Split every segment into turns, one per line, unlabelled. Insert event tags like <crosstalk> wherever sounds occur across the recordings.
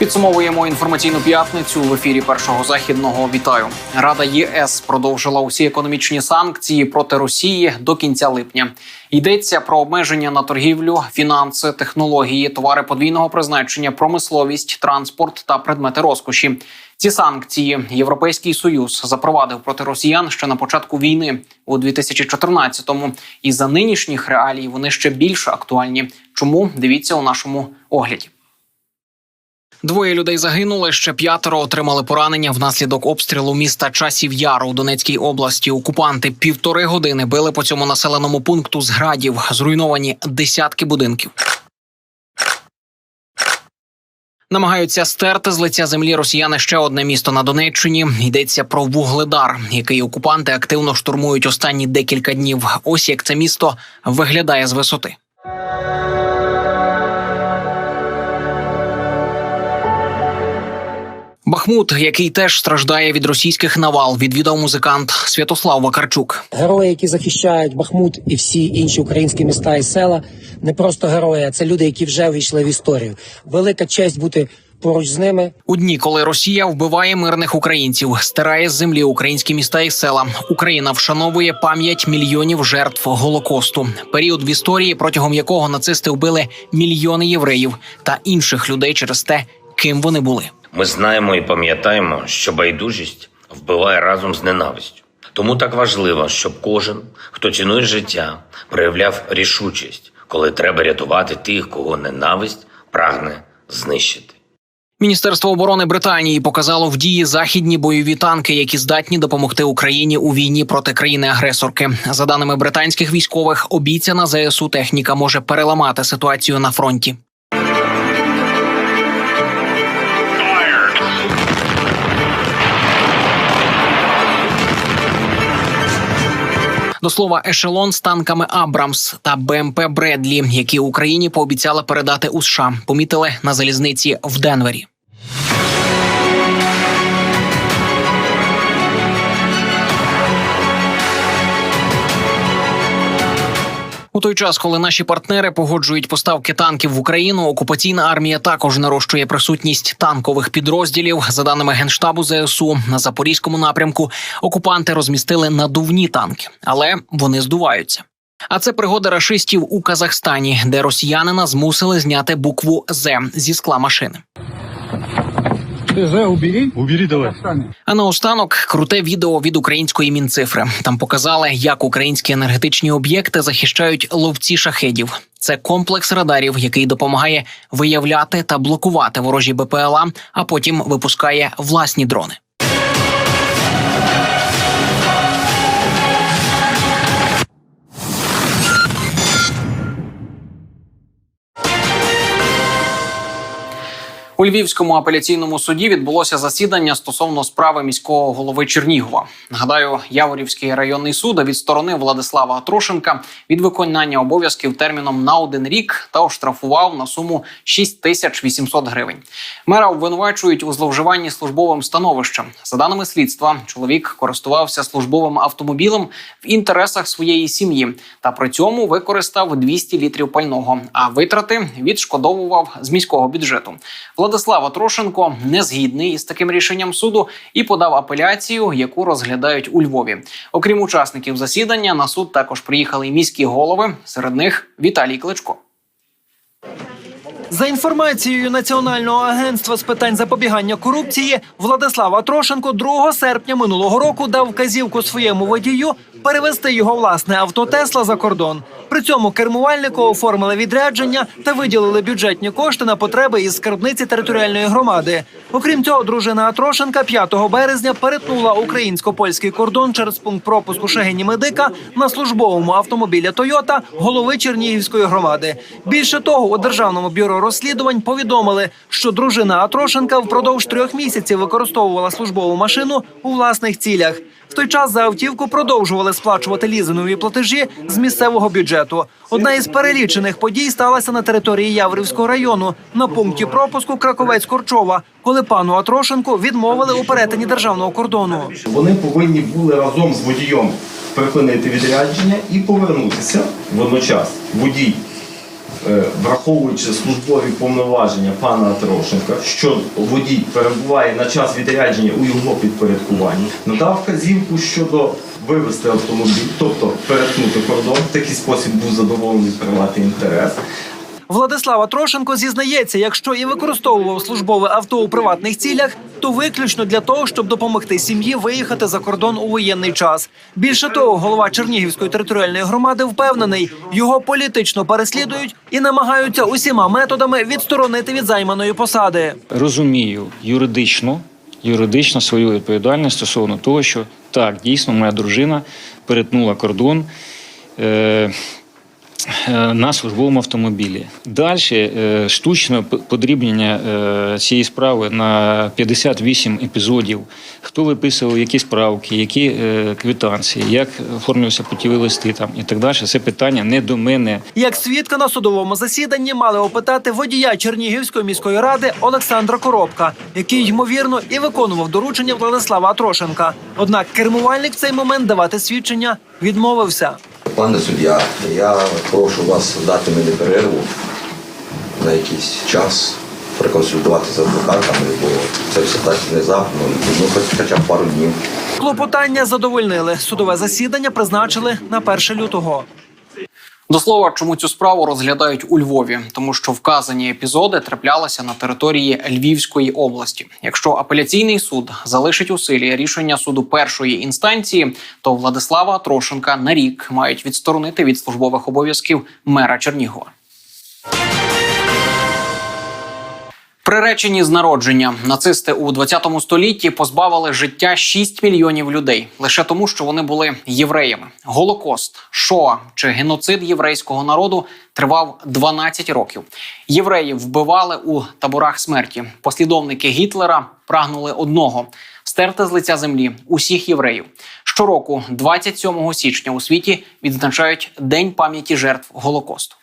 Підсумовуємо інформаційну п'ятницю в ефірі першого західного. Вітаю. Рада ЄС продовжила усі економічні санкції проти Росії до кінця липня. Йдеться про обмеження на торгівлю, фінанси, технології, товари подвійного призначення, промисловість, транспорт та предмети розкоші. Ці санкції Європейський союз запровадив проти росіян ще на початку війни у 2014-му. І за нинішніх реалій вони ще більш актуальні. Чому дивіться у нашому огляді? Двоє людей загинули. Ще п'ятеро отримали поранення внаслідок обстрілу міста Часів Яру у Донецькій області. Окупанти півтори години били по цьому населеному пункту з градів. Зруйновані десятки будинків. Намагаються стерти з лиця землі росіяни ще одне місто на Донеччині. Йдеться про вугледар, який окупанти активно штурмують останні декілька днів. Ось як це місто виглядає з висоти. Бахмут, який теж страждає від російських навал, відвідав музикант Святослав Вакарчук.
Герої, які захищають Бахмут і всі інші українські міста і села, не просто герої, а це люди, які вже війшли в історію. Велика честь бути поруч з ними.
У дні, коли Росія вбиває мирних українців, стирає з землі українські міста і села. Україна вшановує пам'ять мільйонів жертв голокосту, період в історії, протягом якого нацисти вбили мільйони євреїв та інших людей через те, ким вони були.
Ми знаємо і пам'ятаємо, що байдужість вбиває разом з ненавистю. Тому так важливо, щоб кожен, хто цінує життя, проявляв рішучість, коли треба рятувати тих, кого ненависть прагне знищити.
Міністерство оборони Британії показало в дії західні бойові танки, які здатні допомогти Україні у війні проти країни-агресорки. За даними британських військових, обіцяна ЗСУ техніка може переламати ситуацію на фронті. До слова, ешелон з танками Абрамс та БМП Бредлі, які Україні пообіцяли передати у США, помітили на залізниці в Денвері. У той час, коли наші партнери погоджують поставки танків в Україну, окупаційна армія також нарощує присутність танкових підрозділів. За даними генштабу ЗСУ, на запорізькому напрямку окупанти розмістили надувні танки, але вони здуваються. А це пригода рашистів у Казахстані, де росіянина змусили зняти букву З зі скла машини.
З убери.
Убери давай.
А наостанок круте відео від української мінцифри. Там показали, як українські енергетичні об'єкти захищають ловці шахедів. Це комплекс радарів, який допомагає виявляти та блокувати ворожі БПЛА, а потім випускає власні дрони. У Львівському апеляційному суді відбулося засідання стосовно справи міського голови Чернігова. Нагадаю, Яворівський районний суд відсторонив Владислава Атрошенка від виконання обов'язків терміном на один рік та оштрафував на суму 6800 гривень. Мера обвинувачують у зловживанні службовим становищем. За даними слідства, чоловік користувався службовим автомобілем в інтересах своєї сім'ї та при цьому використав 200 літрів пального. А витрати відшкодовував з міського бюджету. Владислав Атрошенко не згідний із таким рішенням суду і подав апеляцію, яку розглядають у Львові. Окрім учасників засідання, на суд також приїхали й міські голови. Серед них Віталій Кличко.
За інформацією Національного агентства з питань запобігання корупції, Владислав Атрошенко 2 серпня минулого року дав вказівку своєму водію перевести його власне авто Тесла за кордон. При цьому кермувальнику оформили відрядження та виділили бюджетні кошти на потреби із скарбниці територіальної громади. Окрім цього, дружина Атрошенка 5 березня перетнула українсько-польський кордон через пункт пропуску Шегині Медика на службовому автомобілі Тойота голови Чернігівської громади. Більше того, у державному бюро розслідувань повідомили, що дружина Атрошенка впродовж трьох місяців використовувала службову машину у власних цілях. В той час за автівку продовжували сплачувати лізинові платежі з місцевого бюджету. Одна із перелічених подій сталася на території Яврівського району на пункті пропуску Краковець-Корчова, коли пану Атрошенку відмовили у перетині державного кордону.
Вони повинні були разом з водієм припинити відрядження і повернутися водночас. Водій враховуючи службові повноваження пана Трошенка, що водій перебуває на час відрядження у його підпорядкуванні, надав вказівку щодо вивезти автомобіль, тобто перетнути кордон. В такий спосіб був задоволений приватний інтерес.
Владислава Трошенко зізнається, якщо і використовував службове авто у приватних цілях, то виключно для того, щоб допомогти сім'ї виїхати за кордон у воєнний час. Більше того, голова Чернігівської територіальної громади впевнений, його політично переслідують і намагаються усіма методами відсторонити від займаної посади.
розумію юридично, юридично свою відповідальність стосовно того, що так, дійсно, моя дружина перетнула кордон. Е- на службовому автомобілі. Далі е, штучне подрібнення е, цієї справи на 58 епізодів. Хто виписував які справки, які е, квитанції, як оформлювалися путіві листи там і так далі. Це питання не до мене.
Як свідка на судовому засіданні мали опитати водія Чернігівської міської ради Олександра Коробка, який ймовірно і виконував доручення Владислава Трошенка. Однак кермувальник в цей момент давати свідчення відмовився.
Пане суддя, я прошу вас дати мені перерву на якийсь час, проконсультуватися з адвокатами, бо це все так внезапно, ну хоч хоча б пару днів.
Клопотання задовольнили. Судове засідання призначили на 1 лютого.
До слова, чому цю справу розглядають у Львові, тому що вказані епізоди траплялися на території Львівської області. Якщо апеляційний суд залишить у силі рішення суду першої інстанції, то Владислава Трошенка на рік мають відсторонити від службових обов'язків мера Чернігова. Приречені з народження нацисти у 20 столітті позбавили життя 6 мільйонів людей лише тому, що вони були євреями. Голокост, Шоа чи геноцид єврейського народу тривав 12 років. Євреїв вбивали у таборах смерті. Послідовники Гітлера прагнули одного стерти з лиця землі усіх євреїв. Щороку, 27 січня, у світі відзначають День пам'яті жертв Голокосту.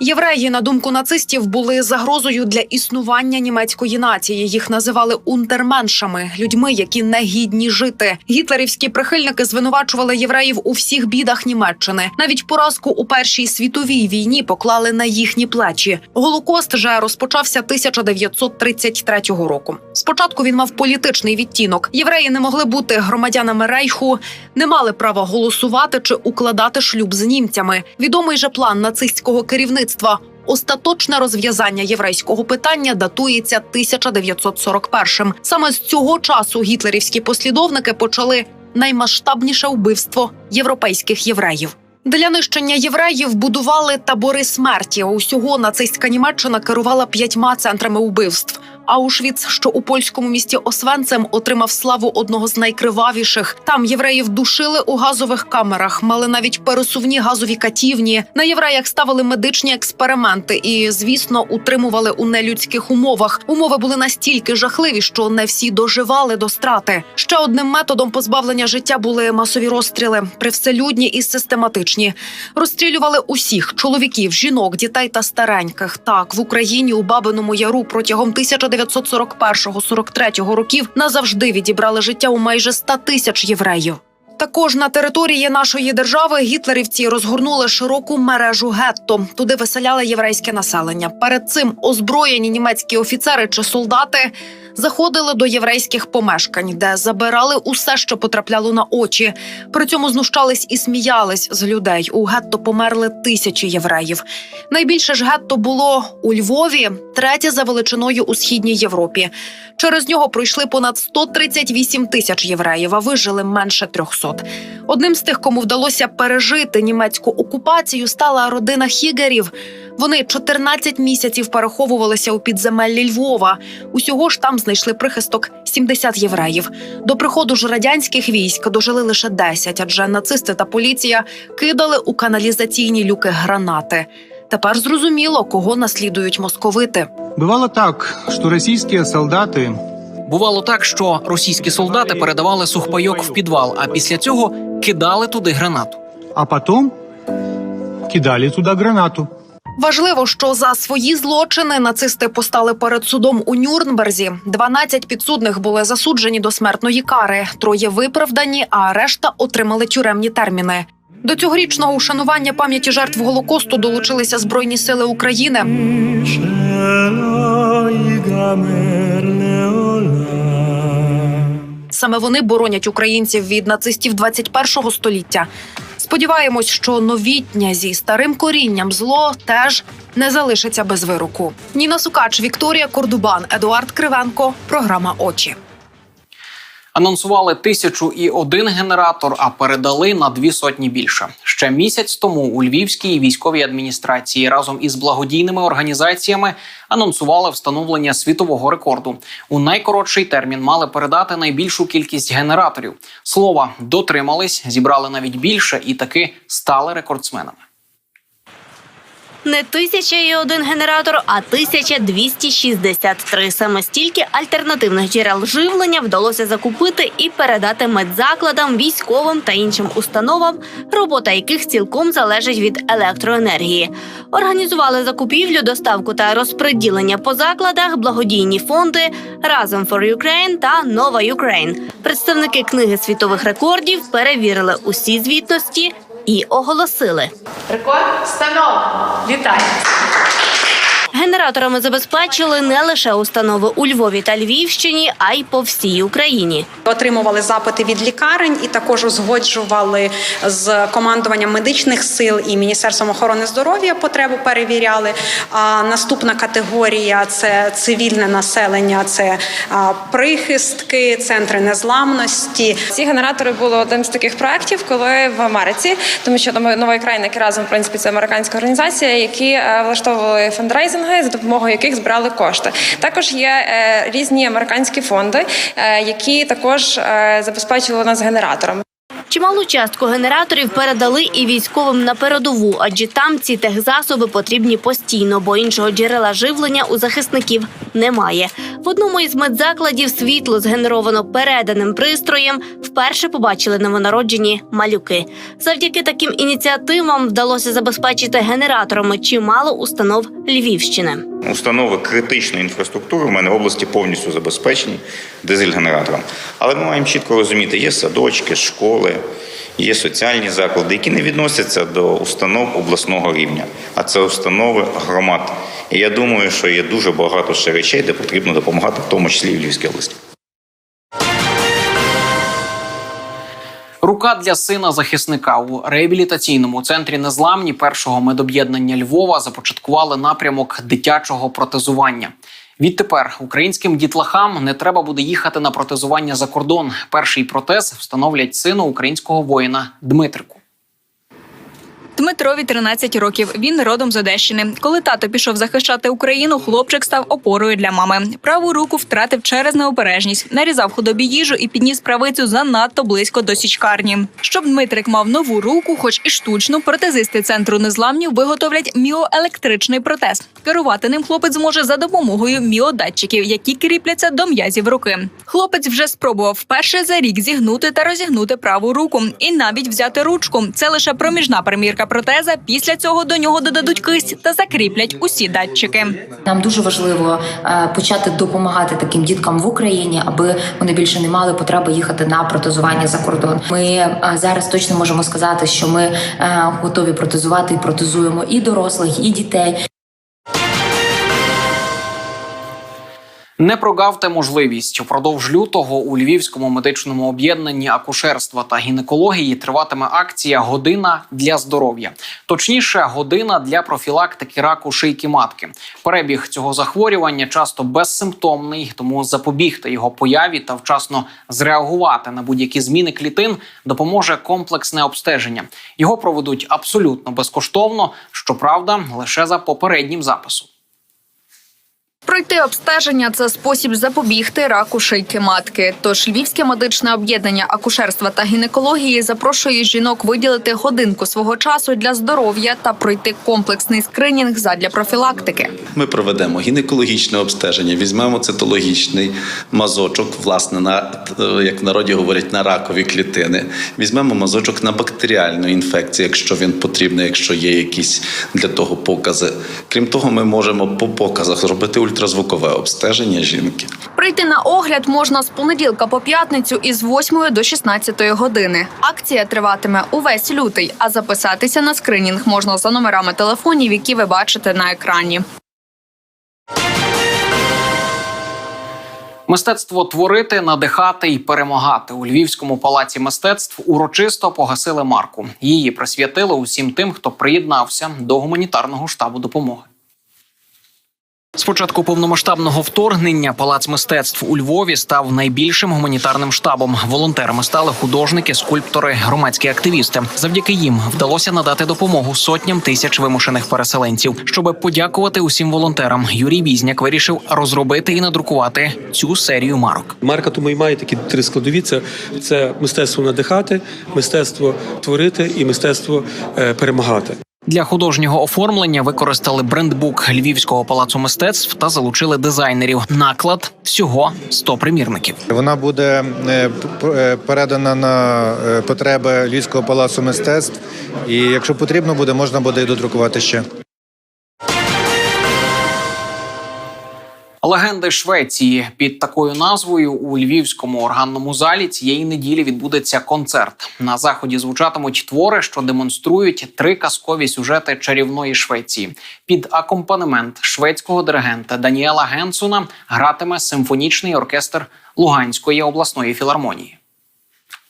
Євреї, на думку нацистів, були загрозою для існування німецької нації. Їх називали унтерменшами, людьми, які не гідні жити. Гітлерівські прихильники звинувачували євреїв у всіх бідах Німеччини. Навіть поразку у першій світовій війні поклали на їхні плечі. Голокост же розпочався 1933 року. Спочатку він мав політичний відтінок. Євреї не могли бути громадянами рейху, не мали права голосувати чи укладати шлюб з німцями. Відомий же план нацистського керівництва. Остаточне розв'язання єврейського питання датується 1941-м. Саме з цього часу гітлерівські послідовники почали наймасштабніше вбивство європейських євреїв. Для нищення євреїв будували табори смерті. Усього нацистська Німеччина керувала п'ятьма центрами вбивств. Аушвіц, що у польському місті Освенцем, отримав славу одного з найкривавіших. Там євреїв душили у газових камерах, мали навіть пересувні газові катівні. На євреях ставили медичні експерименти і, звісно, утримували у нелюдських умовах. Умови були настільки жахливі, що не всі доживали до страти. Ще одним методом позбавлення життя були масові розстріли, привселюдні і систематичні. Розстрілювали усіх чоловіків, жінок, дітей та стареньких. Так в Україні у Бабиному Яру протягом 1941-43 років назавжди відібрали життя у майже 100 тисяч євреїв. Також на території нашої держави гітлерівці розгорнули широку мережу гетто. Туди виселяли єврейське населення. Перед цим озброєні німецькі офіцери чи солдати заходили до єврейських помешкань, де забирали усе, що потрапляло на очі. При цьому знущались і сміялись з людей. У гетто померли тисячі євреїв. Найбільше ж гетто було у Львові, третє за величиною у східній Європі. Через нього пройшли понад 138 тисяч євреїв, а вижили менше 300. Одним з тих, кому вдалося пережити німецьку окупацію, стала родина Хігерів. Вони 14 місяців переховувалися у підземеллі Львова. Усього ж там знайшли прихисток 70 євреїв. До приходу ж радянських військ дожили лише 10, адже нацисти та поліція кидали у каналізаційні люки гранати. Тепер зрозуміло, кого наслідують московити.
Бывало так, что российские солдаты
Бувало так, що російські солдати передавали сухпайок в підвал, а після цього кидали туди гранату.
а потом кидали туда гранату.
Важливо, що за свої злочини нацисти постали перед судом у Нюрнберзі. 12 підсудних були засуджені до смертної кари, троє виправдані, а решта отримали тюремні терміни. До цьогорічного ушанування пам'яті жертв голокосту долучилися збройні сили України. Саме вони боронять українців від нацистів 21-го століття. Сподіваємось, що новітня зі старим корінням зло теж не залишиться без вироку. Ніна Сукач, Вікторія Кордубан, Едуард Кривенко. Програма Очі.
Анонсували тисячу і один генератор, а передали на дві сотні більше. Ще місяць тому у Львівській військовій адміністрації разом із благодійними організаціями анонсували встановлення світового рекорду. У найкоротший термін мали передати найбільшу кількість генераторів. Слова дотримались, зібрали навіть більше і таки стали рекордсменами.
Не тисяча і один генератор, а 1263. Саме стільки альтернативних джерел живлення вдалося закупити і передати медзакладам, військовим та іншим установам, робота яких цілком залежить від електроенергії. Організували закупівлю, доставку та розпреділення по закладах, благодійні фонди Разом for Ukraine та Нова Ukraine. Представники книги світових рекордів перевірили усі звітності і оголосили.
Рекорд встановлено. Вітаю!
Генераторами забезпечили не лише установи у Львові та Львівщині, а й по всій Україні.
Отримували запити від лікарень і також узгоджували з командуванням медичних сил і Міністерством охорони здоров'я потребу перевіряли. А наступна категорія це цивільне населення, це прихистки, центри незламності.
Ці генератори були одним з таких проєктів, коли в Америці, тому що новий край, який разом в принципі це американська організація, які е, влаштовували фандрейзинги, за допомогою яких збирали кошти. Також є е, різні американські фонди, е, які також е, забезпечували нас генераторами.
Чималу частку генераторів передали і військовим на передову, адже там ці техзасоби потрібні постійно, бо іншого джерела живлення у захисників немає. В одному із медзакладів світло згенеровано переданим пристроєм. Вперше побачили новонароджені малюки. Завдяки таким ініціативам вдалося забезпечити генераторами чимало установ Львівщини.
Установи критичної інфраструктури в мене в області повністю забезпечені дизель-генератором. Але ми маємо чітко розуміти, є садочки, школи, є соціальні заклади, які не відносяться до установ обласного рівня, а це установи громад. І я думаю, що є дуже багато ще речей, де потрібно допомагати, в тому числі і в Львівській області.
Рука для сина захисника у реабілітаційному центрі незламні першого медоб'єднання Львова започаткували напрямок дитячого протезування. Відтепер українським дітлахам не треба буде їхати на протезування за кордон. Перший протез встановлять сину українського воїна Дмитрику.
Дмитрові 13 років. Він родом з Одещини. Коли тато пішов захищати Україну, хлопчик став опорою для мами. Праву руку втратив через необережність, нарізав худобі їжу і підніс правицю занадто близько до січкарні. Щоб Дмитрик мав нову руку, хоч і штучну, протезисти центру незламнів виготовлять міоелектричний протез. Керувати ним хлопець зможе за допомогою міодатчиків, які кріпляться до м'язів руки. Хлопець вже спробував вперше за рік зігнути та розігнути праву руку, і навіть взяти ручку. Це лише проміжна примірка протеза. Після цього до нього додадуть кисть та закріплять усі датчики.
Нам дуже важливо е, почати допомагати таким діткам в Україні, аби вони більше не мали потреби їхати на протезування за кордон. Ми е, зараз точно можемо сказати, що ми е, готові протезувати і протезуємо і дорослих, і дітей.
Не прогавте можливість упродовж лютого у львівському медичному об'єднанні акушерства та гінекології триватиме акція Година для здоров'я, точніше, година для профілактики раку шийки матки. Перебіг цього захворювання часто безсимптомний, тому запобігти його появі та вчасно зреагувати на будь-які зміни клітин допоможе комплексне обстеження. Його проведуть абсолютно безкоштовно, щоправда, лише за попереднім записом.
Пройти обстеження це спосіб запобігти раку шийки матки. Тож Львівське медичне об'єднання акушерства та гінекології запрошує жінок виділити годинку свого часу для здоров'я та пройти комплексний скринінг задля профілактики.
Ми проведемо гінекологічне обстеження, візьмемо цитологічний мазочок, власне, на як в народі говорять, на ракові клітини. Візьмемо мазочок на бактеріальну інфекцію, якщо він потрібний, якщо є якісь для того покази. Крім того, ми можемо по показах зробити ультразвук ультразвукове обстеження жінки.
Прийти на огляд можна з понеділка по п'ятницю із 8 до 16 години. Акція триватиме увесь лютий, а записатися на скринінг можна за номерами телефонів, які ви бачите на екрані.
Мистецтво творити, надихати і перемагати у Львівському палаці мистецтв урочисто погасили марку. Її присвятили усім тим, хто приєднався до гуманітарного штабу допомоги. З початку повномасштабного вторгнення палац мистецтв у Львові став найбільшим гуманітарним штабом. Волонтерами стали художники, скульптори, громадські активісти. Завдяки їм вдалося надати допомогу сотням тисяч вимушених переселенців. Щоб подякувати усім волонтерам, Юрій Бізняк вирішив розробити і надрукувати цю серію марок.
Марка тому і має такі три складові: це, це мистецтво надихати, мистецтво творити і мистецтво е, перемагати.
Для художнього оформлення використали брендбук Львівського палацу мистецтв та залучили дизайнерів. Наклад всього 100 примірників.
Вона буде е, е, передана на е, потреби Львівського палацу мистецтв. І якщо потрібно буде, можна буде і додрукувати ще.
Легенди Швеції під такою назвою у львівському органному залі цієї неділі відбудеться концерт. На заході звучатимуть твори, що демонструють три казкові сюжети чарівної Швеції. Під акомпанемент шведського диригента Даніела Генсуна гратиме симфонічний оркестр Луганської обласної філармонії.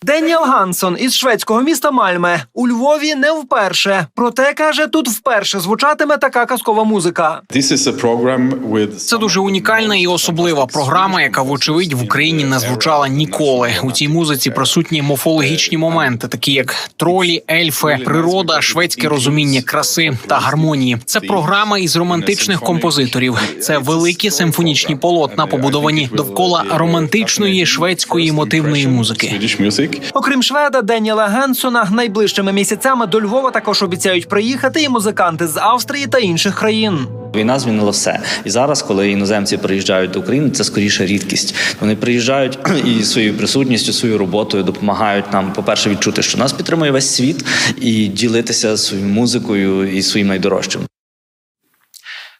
Деніел Гансон із шведського міста Мальме у Львові не вперше. Проте каже, тут вперше звучатиме така казкова музика.
Це дуже унікальна і особлива програма, яка вочевидь в Україні не звучала ніколи. У цій музиці присутні мофологічні моменти, такі як тролі, ельфи, природа, шведське розуміння краси та гармонії. Це програма із романтичних композиторів. Це великі симфонічні полотна, побудовані довкола романтичної шведської мотивної музики.
Окрім шведа Деніела Генсона, найближчими місяцями до Львова також обіцяють приїхати і музиканти з Австрії та інших країн.
Війна змінила все. І зараз, коли іноземці приїжджають до України, це скоріше рідкість. Вони приїжджають <clears throat> і своєю присутністю, своєю роботою допомагають нам, по-перше, відчути, що нас підтримує весь світ, і ділитися своєю музикою і своїм найдорожчим.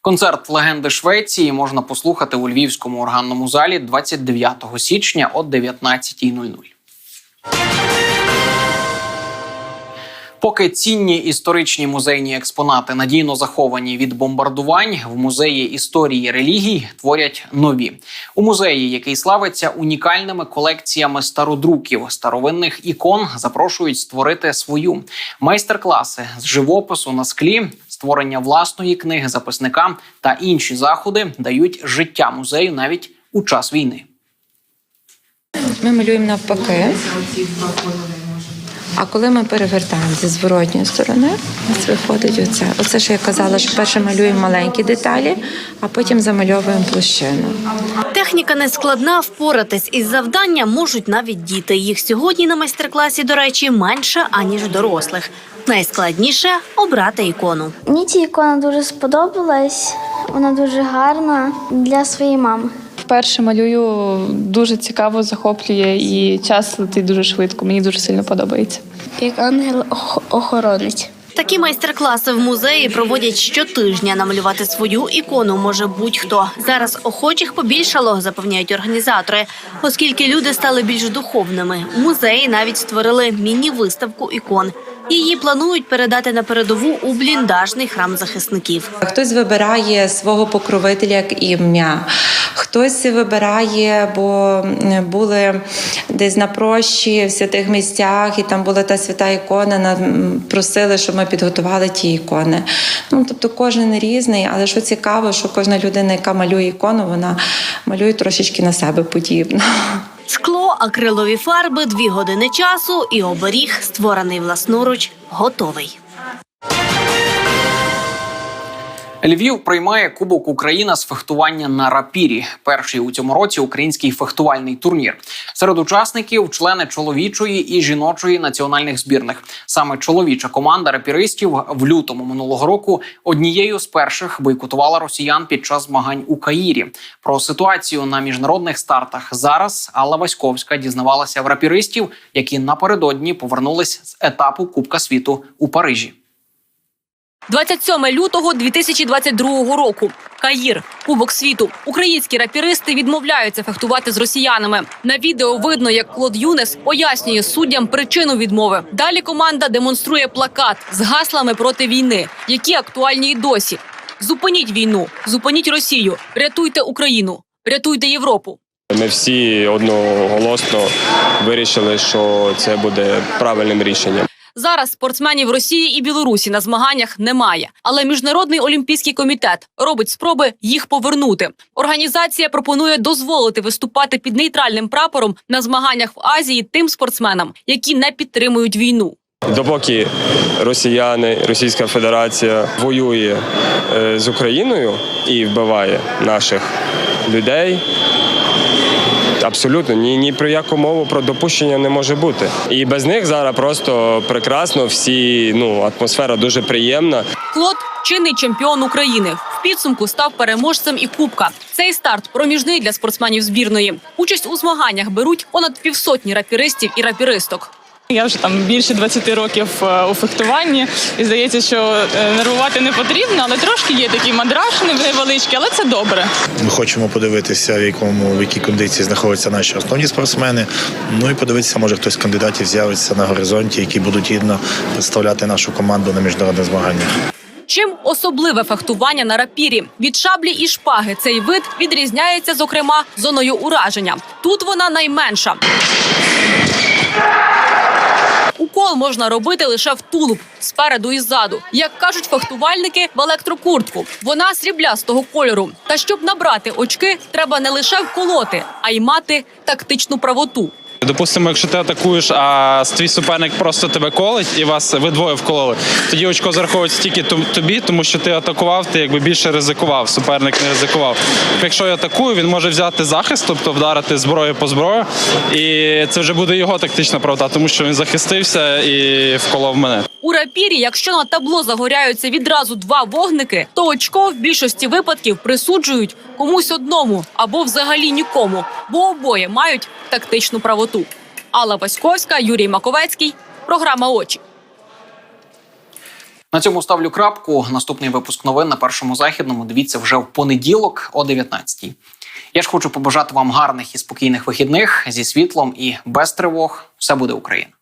Концерт легенди Швеції можна послухати у львівському органному залі 29 січня о 19.00. Поки цінні історичні музейні експонати надійно заховані від бомбардувань, в музеї історії релігій творять нові. У музеї, який славиться унікальними колекціями стародруків, старовинних ікон, запрошують створити свою майстер-класи з живопису на склі, створення власної книги записника та інші заходи дають життя музею навіть у час війни.
Ми малюємо навпаки. А коли ми перевертаємо зі зворотньої сторони, у нас виходить оце. Оце що я казала, що перше малюємо маленькі деталі, а потім замальовуємо площину.
Техніка не складна, впоратись із завданням можуть навіть діти. Їх сьогодні на майстер-класі, до речі, менше аніж дорослих. Найскладніше обрати ікону.
Мені ця ікона дуже сподобалась. Вона дуже гарна для своєї мами.
Вперше малюю дуже цікаво, захоплює і час летить дуже швидко. Мені дуже сильно подобається.
Як ангел-охоронець.
Такі майстер-класи в музеї проводять щотижня. Намалювати свою ікону може будь-хто. Зараз охочих побільшало, запевняють організатори, оскільки люди стали більш духовними. Музеї навіть створили міні-виставку ікон. Її планують передати на передову у бліндажний храм захисників.
Хтось вибирає свого покровителя як ім'я, хтось вибирає, бо були десь на прощі в святих місцях, і там була та свята ікона. Нам просили, щоб ми підготували ті ікони. Ну тобто кожен різний, але що цікаво, що кожна людина, яка малює ікону, вона малює трошечки на себе подібно.
Скло, акрилові фарби, дві години часу і оберіг, створений власноруч, готовий.
Львів приймає Кубок Україна з фехтування на рапірі. Перший у цьому році український фехтувальний турнір. Серед учасників члени чоловічої і жіночої національних збірних. Саме чоловіча команда рапіристів в лютому минулого року однією з перших бойкотувала росіян під час змагань у Каїрі. Про ситуацію на міжнародних стартах зараз Алла Васьковська дізнавалася в рапіристів, які напередодні повернулись з етапу Кубка світу у Парижі.
27 лютого 2022 року. Каїр, Кубок світу. Українські рапіристи відмовляються фехтувати з росіянами. На відео видно, як Клод Юнес пояснює суддям причину відмови. Далі команда демонструє плакат з гаслами проти війни, які актуальні і досі. Зупиніть війну, зупиніть Росію, рятуйте Україну, рятуйте Європу.
Ми всі одноголосно вирішили, що це буде правильним рішенням.
Зараз спортсменів Росії і Білорусі на змаганнях немає, але міжнародний олімпійський комітет робить спроби їх повернути. Організація пропонує дозволити виступати під нейтральним прапором на змаганнях в Азії тим спортсменам, які не підтримують війну.
Допоки росіяни, Російська Федерація воює е, з Україною і вбиває наших людей. Абсолютно ні, ні про яку мову про допущення не може бути. І без них зараз просто прекрасно. Всі ну атмосфера дуже приємна.
Клод чинний чемпіон України. В підсумку став переможцем і кубка. Цей старт проміжний для спортсменів збірної. Участь у змаганнях беруть понад півсотні рапіристів і рапіристок.
Я вже там більше 20 років е, у фехтуванні, і здається, що е, нервувати не потрібно, але трошки є такі мандраж невеличкі, але це добре.
Ми хочемо подивитися, в якому в якій кондиції знаходяться наші основні спортсмени. Ну і подивитися, може хтось з кандидатів з'явиться на горизонті, які будуть гідно представляти нашу команду на міжнародних змаганнях.
Чим особливе фехтування на рапірі? Від шаблі і шпаги цей вид відрізняється, зокрема, зоною ураження. Тут вона найменша. Укол можна робити лише в тулуб спереду і ззаду. Як кажуть фехтувальники, в електрокуртку. Вона сріблястого кольору. Та щоб набрати очки, треба не лише вколоти, а й мати тактичну правоту.
Допустимо, якщо ти атакуєш, а твій суперник просто тебе колить і вас ви двоє вкололи, тоді очко зараховується тільки тобі, тому що ти атакував, ти якби більше ризикував. Суперник не ризикував. Якщо я атакую, він може взяти захист, тобто вдарити зброю по зброю, і це вже буде його тактична правда, тому що він захистився і вколов мене.
У рапірі, якщо на табло загоряються відразу два вогники, то очко в більшості випадків присуджують комусь одному або взагалі нікому, бо обоє мають тактичну правоту. Алла Васьковська, Юрій Маковецький. Програма очі.
На цьому ставлю крапку. Наступний випуск новин на першому західному. Дивіться вже в понеділок о 19-й. Я ж хочу побажати вам гарних і спокійних вихідних зі світлом і без тривог. Все буде Україна.